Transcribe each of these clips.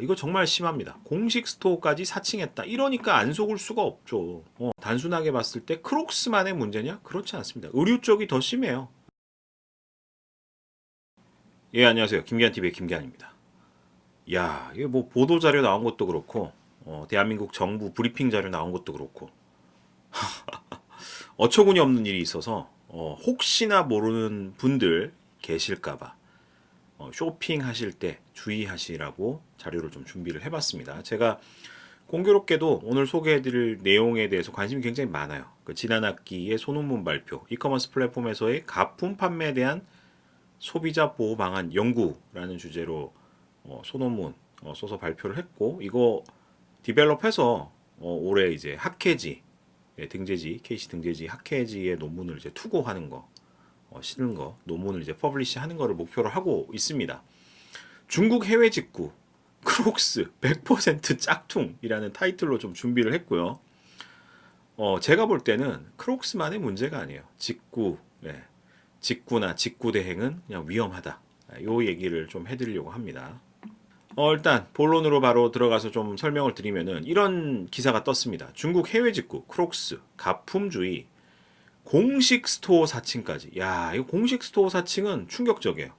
이거 정말 심합니다. 공식 스토어까지 사칭했다. 이러니까 안 속을 수가 없죠. 어, 단순하게 봤을 때 크록스만의 문제냐? 그렇지 않습니다. 의류 쪽이 더 심해요. 예, 안녕하세요. 김기한TV의 김기한입니다. 야, 이게 뭐 보도 자료 나온 것도 그렇고, 어, 대한민국 정부 브리핑 자료 나온 것도 그렇고, 어처구니 없는 일이 있어서, 어, 혹시나 모르는 분들 계실까봐, 어, 쇼핑하실 때 주의하시라고 자료를 좀 준비를 해봤습니다. 제가 공교롭게도 오늘 소개해드릴 내용에 대해서 관심이 굉장히 많아요. 그 지난 학기의 소논문 발표, 이커머스 플랫폼에서의 가품 판매에 대한 소비자 보호 방안 연구라는 주제로 어, 소논문 어, 써서 발표를 했고 이거 디벨롭해서 어, 올해 이제 학회지 예, 등재지 KC 등재지 학회지의 논문을 이제 투고하는 거 어, 실는 거 논문을 이제 퍼블리시 하는 거를 목표로 하고 있습니다. 중국 해외 직구 크록스 100% 짝퉁이라는 타이틀로 좀 준비를 했고요. 어, 제가 볼 때는 크록스만의 문제가 아니에요. 직구, 예. 직구나 직구 대행은 그냥 위험하다. 아, 요 얘기를 좀 해드리려고 합니다. 어, 일단 본론으로 바로 들어가서 좀 설명을 드리면은 이런 기사가 떴습니다. 중국 해외 직구 크록스 가품주의 공식 스토어 사칭까지. 야, 이거 공식 스토어 사칭은 충격적이에요.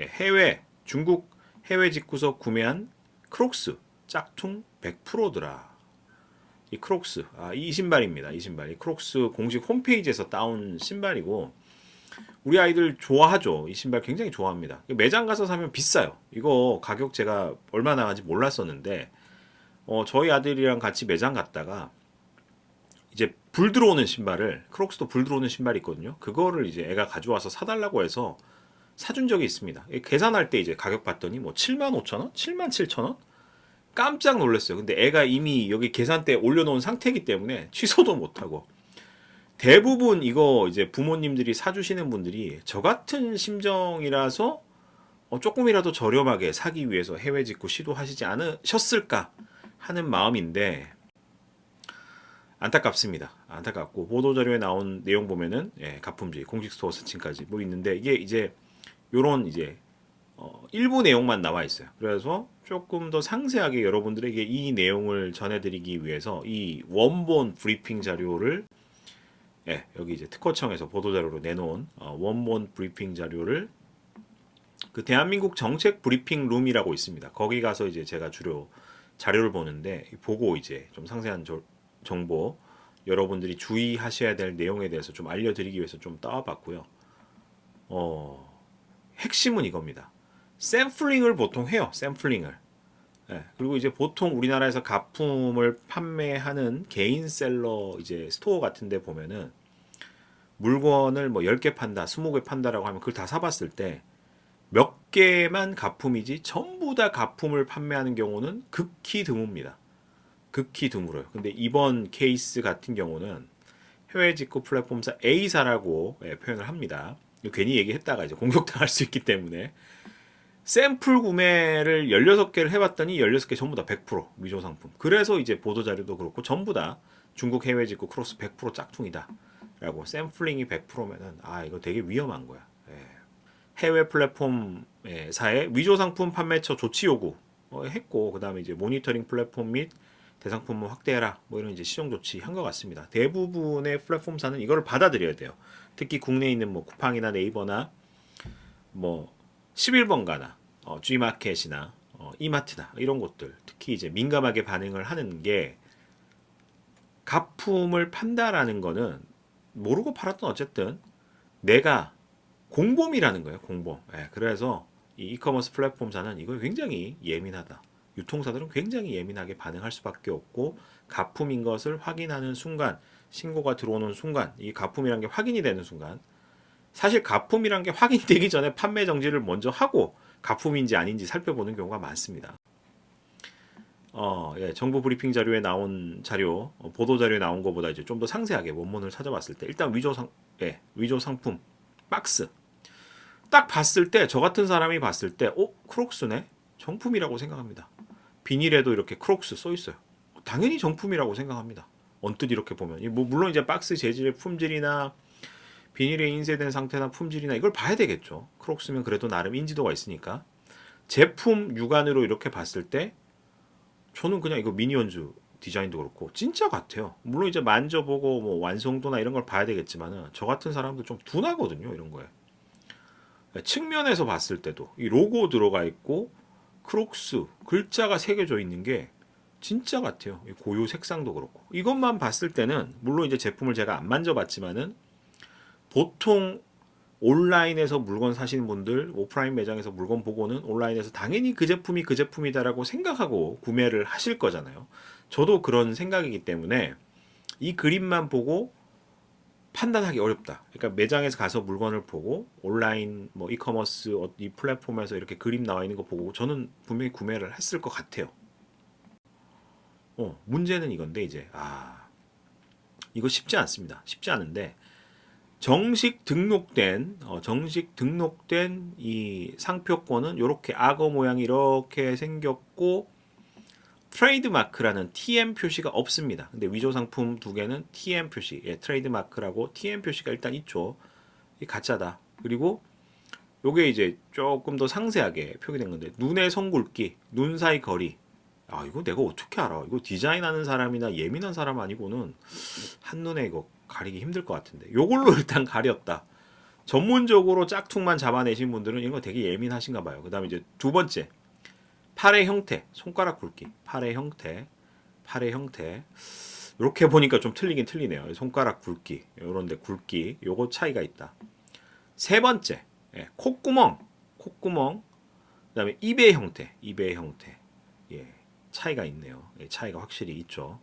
예, 해외 중국 해외 직구서 구매한 크록스 짝퉁 100%더라. 이 크록스 아, 이 신발입니다. 이 신발. 이 크록스 공식 홈페이지에서 따온 신발이고 우리 아이들 좋아하죠. 이 신발 굉장히 좋아합니다. 매장 가서 사면 비싸요. 이거 가격 제가 얼마 나가는지 몰랐었는데 어, 저희 아들이랑 같이 매장 갔다가 불 들어오는 신발을 크록스도 불 들어오는 신발이 있거든요. 그거를 이제 애가 가져와서 사달라고 해서 사준 적이 있습니다. 이 계산할 때 이제 가격 봤더니 뭐 7만 5천 원, 7만 7천 원. 깜짝 놀랐어요. 근데 애가 이미 여기 계산대에 올려놓은 상태이기 때문에 취소도 못하고 대부분 이거 이제 부모님들이 사주시는 분들이 저 같은 심정이라서 어, 조금이라도 저렴하게 사기 위해서 해외 직구 시도하시지 않으셨을까 하는 마음인데 안타깝습니다. 안타깝고 보도 자료에 나온 내용 보면은 예, 가품주의, 공식 스토어 사칭까지 뭐 있는데 이게 이제 요런 이제 어, 일부 내용만 나와 있어요. 그래서 조금 더 상세하게 여러분들에게 이 내용을 전해드리기 위해서 이 원본 브리핑 자료를 예, 여기 이제 특허청에서 보도 자료로 내놓은 어, 원본 브리핑 자료를 그 대한민국 정책 브리핑 룸이라고 있습니다. 거기 가서 이제 제가 주로 자료를 보는데 보고 이제 좀 상세한 저- 정보 여러분들이 주의하셔야 될 내용에 대해서 좀 알려드리기 위해서 좀 따와봤고요. 어, 핵심은 이겁니다. 샘플링을 보통 해요. 샘플링을. 예, 그리고 이제 보통 우리나라에서 가품을 판매하는 개인 셀러 이제 스토어 같은 데 보면은 물건을 뭐 10개 판다, 20개 판다라고 하면 그걸 다 사봤을 때 몇 개만 가품이지 전부 다 가품을 판매하는 경우는 극히 드뭅니다. 극히 드물어요. 근데 이번 케이스 같은 경우는 해외 직구 플랫폼사 A사라고 예, 표현을 합니다. 괜히 얘기했다가 이제 공격당할 수 있기 때문에 샘플 구매를 16개를 해봤더니 16개 전부 다 100% 위조 상품. 그래서 이제 보도 자료도 그렇고 전부 다 중국 해외 직구 크로스 100% 짝퉁이다. 라고 샘플링이 100%면은 아 이거 되게 위험한 거야. 예. 해외 플랫폼사의 위조 상품 판매처 조치 요구 어, 했고 그다음에 이제 모니터링 플랫폼 및 대상품을 확대해라 뭐 이런 이제 시정 조치 한 것 같습니다. 대부분의 플랫폼사는 이거를 받아들여야 돼요. 특히 국내에 있는 뭐 쿠팡이나 네이버나 뭐 11번가나 어, G마켓이나 어, 이마트나 이런 곳들 특히 이제 민감하게 반응을 하는 게 가품을 판다라는 거는 모르고 팔았던 어쨌든 내가 공범이라는 거예요 공범 예, 그래서 이 이커머스 플랫폼사는 이거 굉장히 예민하다 유통사들은 굉장히 예민하게 반응할 수밖에 없고 가품인 것을 확인하는 순간 신고가 들어오는 순간 이 가품이란 게 확인이 되는 순간 사실 가품이란 게 확인되기 전에 판매 정지를 먼저 하고 가품인지 아닌지 살펴보는 경우가 많습니다. 어, 예, 정부 브리핑 자료에 나온 자료, 어, 보도 자료에 나온 것보다 이제 좀 더 상세하게 원문을 찾아봤을 때 일단 위조 상, 예, 위조 상품 박스 딱 봤을 때 저 같은 사람이 봤을 때, 어, 크록스네 정품이라고 생각합니다. 비닐에도 이렇게 크록스 써 있어요. 당연히 정품이라고 생각합니다. 언뜻 이렇게 보면, 이뭐 물론 이제 박스 재질의 품질이나 비닐에 인쇄된 상태나 품질이나 이걸 봐야 되겠죠. 크록스면 그래도 나름 인지도가 있으니까. 제품 육안으로 이렇게 봤을 때 저는 그냥 이거 미니언즈 디자인도 그렇고 진짜 같아요. 물론 이제 만져보고 뭐 완성도나 이런 걸 봐야 되겠지만은 저 같은 사람도 좀 둔하거든요. 이런 거에. 측면에서 봤을 때도 이 로고 들어가 있고 크록스 글자가 새겨져 있는 게 진짜 같아요. 이 고유 색상도 그렇고 이것만 봤을 때는 물론 이제 제품을 제가 안 만져봤지만은 보통 온라인에서 물건 사시는 분들 오프라인 매장에서 물건 보고는 온라인에서 당연히 그 제품이 그 제품이다라고 생각하고 구매를 하실 거잖아요. 저도 그런 생각이기 때문에 이 그림만 보고 판단하기 어렵다. 그러니까 매장에서 가서 물건을 보고 온라인 뭐 이커머스 어- 이 플랫폼에서 이렇게 그림 나와 있는 거 보고 저는 분명히 구매를 했을 것 같아요. 어, 문제는 이건데 이제 아 이거 쉽지 않습니다. 쉽지 않은데 정식 등록된 어, 정식 등록된 이 상표권은 이렇게 악어 모양이 이렇게 생겼고 트레이드 마크라는 TM 표시가 없습니다. 근데 위조 상품 두 개는 TM 표시, 예, 트레이드 마크라고 TM 표시가 일단 있죠. 이 가짜다. 그리고 요게 이제 조금 더 상세하게 표기된 건데 눈의 성굵기, 눈 사이 거리. 아 이거 내가 어떻게 알아? 이거 디자인하는 사람이나 예민한 사람 아니고는 한 눈에 이거 가리기 힘들 것 같은데. 요걸로 일단 가렸다. 전문적으로 짝퉁만 잡아내신 분들은 이거 되게 예민하신가 봐요. 그다음에 이제 두 번째 팔의 형태, 손가락 굵기, 팔의 형태, 팔의 형태. 이렇게 보니까 좀 틀리긴 틀리네요. 손가락 굵기, 요런데 굵기, 요거 차이가 있다. 세 번째, 예, 콧구멍, 콧구멍. 그 다음에 입의 형태, 입의 형태. 예, 차이가 있네요. 예, 차이가 확실히 있죠.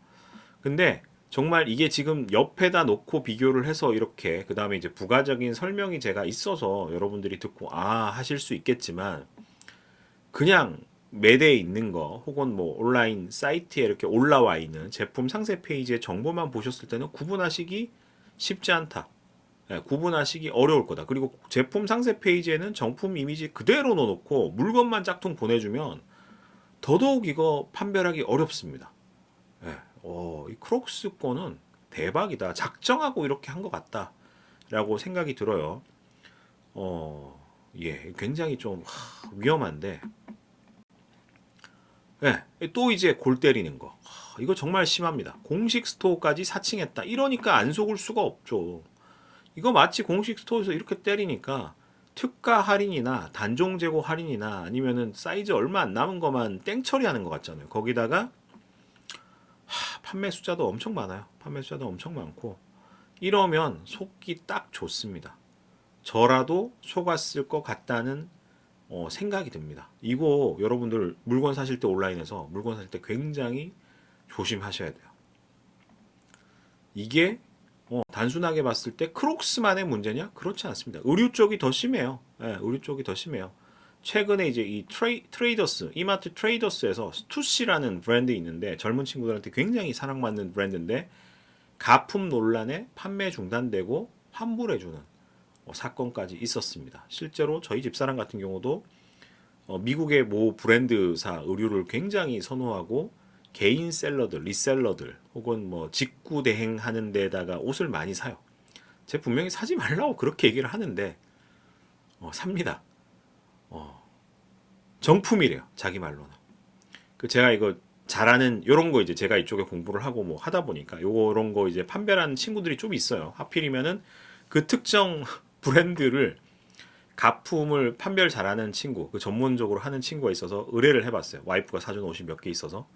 근데 정말 이게 지금 옆에다 놓고 비교를 해서 이렇게 그 다음에 이제 부가적인 설명이 제가 있어서 여러분들이 듣고 아 하실 수 있겠지만 그냥 매대에 있는 거 혹은 뭐 온라인 사이트에 이렇게 올라와 있는 제품 상세 페이지의 정보만 보셨을 때는 구분하시기 쉽지 않다. 예, 구분하시기 어려울 거다. 그리고 제품 상세 페이지에는 정품 이미지 그대로 넣어놓고 물건만 짝퉁 보내주면 더더욱 이거 판별하기 어렵습니다. 예, 어, 이 크록스 거는 대박이다. 작정하고 이렇게 한 것 같다 라고 생각이 들어요. 어, 예, 굉장히 좀 하, 위험한데 예, 또 이제 골 때리는 거. 하, 이거 정말 심합니다. 공식 스토어까지 사칭했다. 이러니까 안 속을 수가 없죠. 이거 마치 공식 스토어에서 이렇게 때리니까 특가 할인이나 단종 재고 할인이나 아니면은 사이즈 얼마 안 남은 것만 땡 처리하는 것 같잖아요. 거기다가 하, 판매 숫자도 엄청 많아요. 판매 숫자도 엄청 많고 이러면 속기 딱 좋습니다. 저라도 속았을 것 같다는 어, 생각이 듭니다. 이거 여러분들 물건 사실 때 온라인에서 물건 사실 때 굉장히 조심하셔야 돼요. 이게 어, 단순하게 봤을 때 크록스만의 문제냐? 그렇지 않습니다. 의류 쪽이 더 심해요. 예, 의류 쪽이 더 심해요. 최근에 이제 이 트레이, 트레이더스, 이마트 트레이더스에서 스투시라는 브랜드 있는데 젊은 친구들한테 굉장히 사랑받는 브랜드인데 가품 논란에 판매 중단되고 환불해주는 어, 사건까지 있었습니다. 실제로 저희 집사람 같은 경우도 어, 미국의 모 브랜드사 의류를 굉장히 선호하고 개인 셀러들, 리셀러들 혹은 뭐 직구 대행하는 데다가 옷을 많이 사요. 제가 분명히 사지 말라고 그렇게 얘기를 하는데 어, 삽니다. 어, 정품이래요. 자기 말로는. 그 제가 이거 잘하는 요런 거 이제 제가 이쪽에 공부를 하고 뭐 하다 보니까 요런 거 이제 판별하는 친구들이 좀 있어요. 하필이면은 그 특정 브랜드를 가품을 판별 잘하는 친구, 그 전문적으로 하는 친구가 있어서 의뢰를 해봤어요. 와이프가 사준 옷이 몇 개 있어서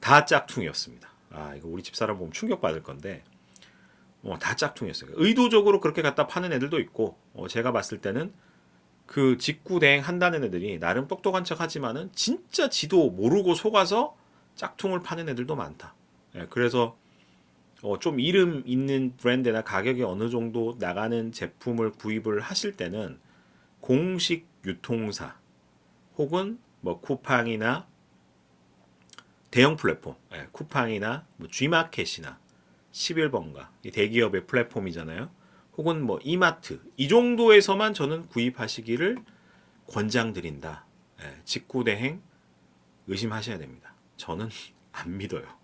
다 짝퉁이었습니다. 아 이거 우리 집사람 보면 충격 받을 건데 어, 다 짝퉁이었어요. 의도적으로 그렇게 갖다 파는 애들도 있고 어, 제가 봤을 때는 그 직구 대행 한다는 애들이 나름 똑똑한 척 하지만은 진짜 지도 모르고 속아서 짝퉁을 파는 애들도 많다. 예, 그래서 어, 좀 이름 있는 브랜드나 가격이 어느 정도 나가는 제품을 구입을 하실 때는 공식 유통사 혹은 뭐 쿠팡이나 대형 플랫폼, 예, 쿠팡이나 뭐 G마켓이나 11번가 이 대기업의 플랫폼이잖아요. 혹은 뭐 이마트 이 정도에서만 저는 구입하시기를 권장드린다. 예, 직구 대행 의심하셔야 됩니다. 저는 안 믿어요.